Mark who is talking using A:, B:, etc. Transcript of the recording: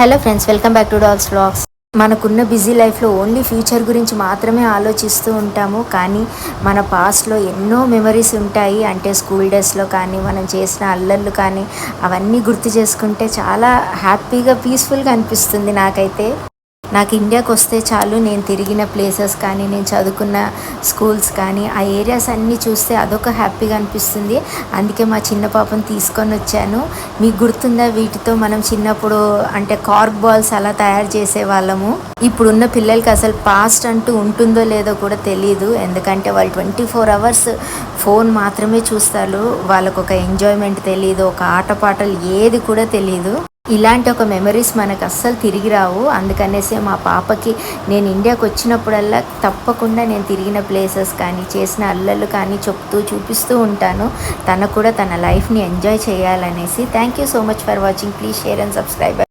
A: Hello friends welcome back to dolls blogs మనకున్న busy లైఫ్లో only future గురించి మాత్రమే ఆలోచిస్తూ ఉంటాము. కానీ మన పాస్ట్లో ఎన్నో మెమరీస్ ఉంటాయి. అంటే స్కూల్ డేస్లో కానీ మనం చేసిన అల్లర్లు కానీ అవన్నీ గుర్తు చేసుకుంటే చాలా హ్యాపీగా పీస్ఫుల్గా అనిపిస్తుంది నాకైతే. నాకు ఇండియాకి వస్తే చాలు నేను తిరిగిన ప్లేసెస్ కానీ నేను చదువుకున్న స్కూల్స్ కానీ ఆ ఏరియాస్ అన్నీ చూస్తే అదొక హ్యాపీగా అనిపిస్తుంది. అందుకే మా చిన్న పాపను తీసుకొని వచ్చాను. మీకు గుర్తుందా వీటితో మనం చిన్నప్పుడు అంటే కార్క్ బాల్స్ అలా తయారు చేసే వాళ్ళము? ఇప్పుడున్న పిల్లలకి అసలు పాస్ట్ అంటూ ఉంటుందో లేదో కూడా తెలియదు ఎందుకంటే వాళ్ళు ట్వంటీ ఫోర్ అవర్స్ ఫోన్ మాత్రమే చూస్తారు. వాళ్ళకు ఒక ఎంజాయ్మెంట్ తెలియదు ఒక ఆటపాటలు ఏది కూడా తెలియదు ఇలాంటి ఒక మెమరీస్ మనకు అస్సలు తిరిగి రావు. అందుకనేసి మా పాపకి నేను ఇండియాకి వచ్చినప్పుడల్లా తప్పకుండా నేను తిరిగిన ప్లేసెస్ కానీ చేసిన అల్లలు కానీ చెప్తూ చూపిస్తూ ఉంటాను. తను కూడా తన లైఫ్ని ఎంజాయ్ చేయాలనేసి. Thank you so much for watching please share and subscribe